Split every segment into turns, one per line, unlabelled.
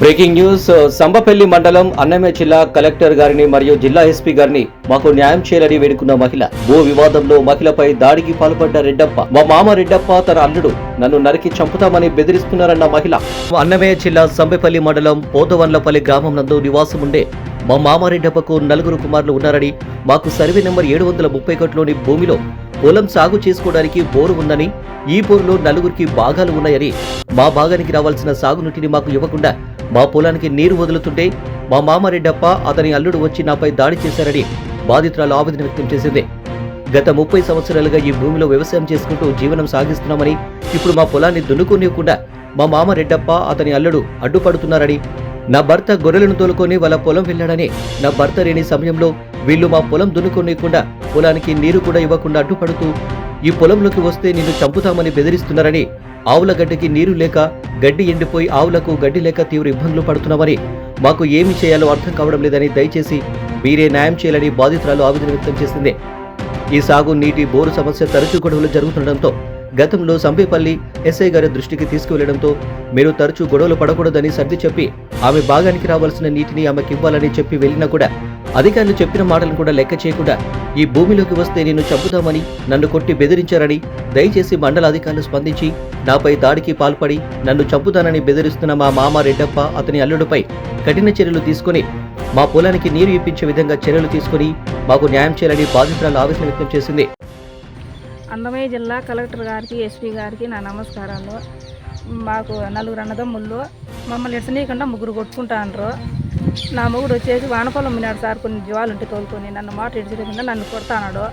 Breaking news. సంబపల్లి మండలం అన్నమే జిల్లా కలెక్టర్ గారిని మరియు జిల్లా ఎస్పీ గారిని మాకు న్యాయం చేయాలని వేడుకున్న మహిళ. భూ వివాదంలో మహిళపై దాడికి పాల్పడ్డ రెడ్డప్ప. మా మామ రెడ్డప్ప తన అల్లుడు. నన్ను నరికి చంపుతామని బెదిరిస్తున్నారన్న మహిళ. అన్నమయ్య జిల్లా సంబెపల్లి మండలం పోతవన్లపల్లి గ్రామం నందు నివాసం ఉండే మా మామ రెడ్డప్పకు నలుగురు కుమారులు ఉన్నారని మాకు సర్వే నెంబర్ ఏడు వందల ముప్పై ఒకటిలోని భూమిలో పొలం సాగు చేసుకోవడానికి బోరు ఉందని ఈ బోరులో నలుగురికి భాగాలు ఉన్నాయని మా భాగానికి రావాల్సిన సాగునీటిని మాకు ఇవ్వకుండా మా పొలానికి నీరు వదులుతుంటే మా మామ రెడ్డప్ప అతని అల్లుడు వచ్చి నాపై దాడి చేశారని బాధితురాలు ఆవేదన వ్యక్తం చేసింది. గత ముప్పై సంవత్సరాలుగా ఈ భూమిలో వ్యవసాయం చేసుకుంటూ జీవనం సాగిస్తున్నామని ఇప్పుడు మా పొలాన్ని దున్నుకోనివ్వకుండా మా మామ రెడ్డప్ప అతని అల్లుడు అడ్డుపడుతున్నారని నా భర్త గొర్రెలను తోలుకొని వాళ్ళ పొలం వెళ్ళాడని నా భర్త లేని సమయంలో వీళ్ళు మా పొలం దున్నుకోనియకుండా పొలానికి నీరు కూడా ఇవ్వకుండా అడ్డుపడుతూ ఈ పొలంలోకి వస్తే నిన్ను చంపుతామని బెదిరిస్తున్నారని ఆవుల గడ్డికి నీరు లేక గడ్డి ఎండిపోయి ఆవులకు గడ్డి లేక తీవ్ర ఇబ్బందులు పడుతున్నామని మాకు ఏమి చేయాలో అర్థం కావడం లేదని దయచేసి మీరే న్యాయం చేయాలని బాధితురాలు ఆవేదన వ్యక్తం చేసింది. ఈ సాగు నీటి బోరు సమస్య తరచూ గొడవలు జరుగుతుండటంతో గతంలో సంబేపల్లి ఎస్ఐ గారి దృష్టికి తీసుకువెళ్ళడంతో మీరు తరచూ గొడవలు పడకూడదని సర్ది చెప్పి ఆమె భాగానికి రావాల్సిన నీటిని ఆమెకి ఇవ్వాలని చెప్పి వెళ్ళినా కూడా అధికారులు చెప్పిన మాటలను కూడా లెక్క చేయకుండా ఈ భూమిలోకి వస్తే నిన్ను చంపుతామని నన్ను కొట్టి బెదిరించారని దయచేసి మండల అధికారులు స్పందించి నాపై దాడికి పాల్పడి నన్ను చంపుతానని బెదిరిస్తున్న మా మామ రెడ్డప్ప అతని అల్లుడిపై కఠిన చర్యలు తీసుకొని మా పొలానికి నీరు ఇప్పించే విధంగా చర్యలు తీసుకొని మాకు న్యాయం చేయాలని బాధితురాలు ఆవేదన వ్యక్తం చేసింది.
అన్నమయ్య జిల్లా కలెక్టర్ గారికి ఎస్పీ గారికి నా నమస్కారాలు. మాకు నలుగురు అన్నదమ్ముళ్ళు. మమ్మల్ని ఇడసనీయకుండా ముగ్గురు కొట్టుకుంటాండ్రు. నా మొగుడు వచ్చేసి వానపొలం ఉన్నాడు సార్. కొన్ని జీవాలు ఉంటే తోలుకొని నన్ను మాట ఇడిచకుండా నన్ను కొడతానాడు.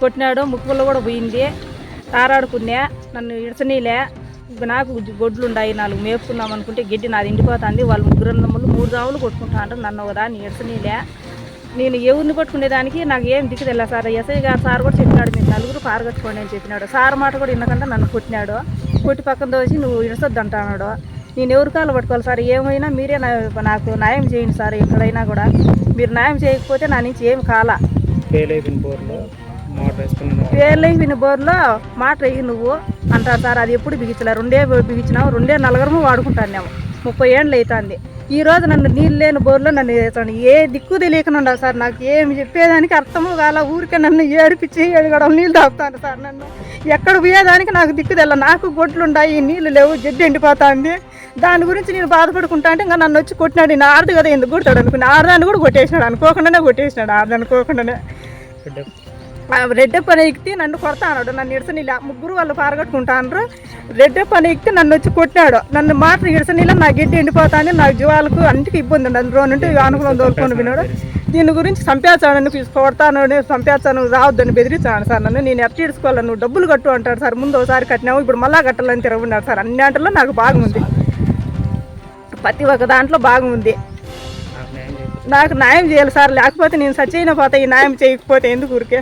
కొట్టినాడు ముక్కుల్లో కూడా పోయింది. తారాడుకున్నా నన్ను ఇడచనీలే నాకు గొడ్లు ఉన్నాయి నాలుగు మేపుకున్నాం అనుకుంటే గిడ్డి నాది ఎండిపోతుంది. వాళ్ళు ముగ్గురు అన్నదమ్ములు మూడు జాములు కొట్టుకుంటాండ్రు. నన్ను ఒకదాన్ని దాన్ని నేను ఎవరిని పట్టుకునేదానికి నాకు ఏం దిక్కు తెలియదు సార్. ఎస్ఐ గారు సార్ కూడా చెప్పినాడు మీరు నలుగురు పారగొట్టుకోండి అని చెప్పినాడు. సార్ మాట కూడా విన్నకంటే నన్ను కొట్టినాడు. కొట్టి పక్కన దోసి నువ్వు ఇడసొద్దు అంటున్నాడు నేను ఎవరి కాళ్ళు పట్టుకోవాలి సార్? ఏమైనా మీరే నాకు న్యాయం చేయండి సార్ ఎక్కడైనా కూడా. మీరు న్యాయం చేయకపోతే నా నుంచి ఏం కాలా.
అయిపోయిన బోర్లో?
మాట వెయ్యి నువ్వు అంటారు సార్. అది ఎప్పుడు బిగించలే. రెండే బిగించినావు రెండే నలుగురము వాడుకుంటాను ముప్పై ఏళ్ళు అవుతుంది. ఈ రోజు నన్ను నీళ్ళు లేని బోర్లో నన్ను వేసాను ఏ దిక్కు తెలియకుండా సార్ నాకు ఏమి చెప్పేదానికి అర్థము కాల ఊరికే నన్ను ఏడిపించి ఏడగడం నీళ్ళు తాగుతాను సార్ నన్ను. ఎక్కడ పోయేదానికి నాకు దిక్కు తెల్ల నాకు గొడ్లు ఉన్నాయి నీళ్ళు లేవు జడ్డు ఎండిపోతుంది. దాని గురించి నేను బాధపడుకుంటా అంటే ఇంకా నన్ను వచ్చి కొట్టినాడు నేను ఆడదు కదా ఎందుకు కొడతాడు అనుకుని ఆడదాన్ని కూడా కొట్టేసినాడు అనుకోకుండానే కొట్టేసినాడు ఆడదాన్ని అనుకోకుండానే ఆ రెడ్డ పని ఎక్కితే నన్ను కొడతాడు నన్ను ఇడసనీళ్ళ ముగ్గురు వాళ్ళు పారగట్టుకుంటాను రెడ్డ పని ఎక్కితే నన్ను వచ్చి కొట్టినాడు. నన్ను మాట ఇడసనీళ్ళ నా గిడ్డ ఎండిపోతాను నా జీవాలకు అన్నిటికీ ఇబ్బంది ఉంది. అందులో నుండి అనుకూలం తోలుకొని విన్నాడు దీని గురించి చంపేస్తాను కొడతాను చంపేస్తాను రావద్దని బెదిరించాను సార్ నన్ను. నేను ఎట్ట ఇడుచుకోవాలి నువ్వు డబ్బులు కట్టు అంటాడు సార్. ముందు ఒకసారి కట్టినావు ఇప్పుడు మళ్ళా కట్టాలని తిరగన్నాడు సార్. అన్ని ఆటల్లో నాకు బాగుంది. ప్రతి ఒక్క దాంట్లో బాగుంది.
నాకు
నాకు న్యాయం చేయాలి సార్. లేకపోతే నేను సచ్చైన పోతే ఈ న్యాయం చేయకపోతే ఎందుకు ఊరికే?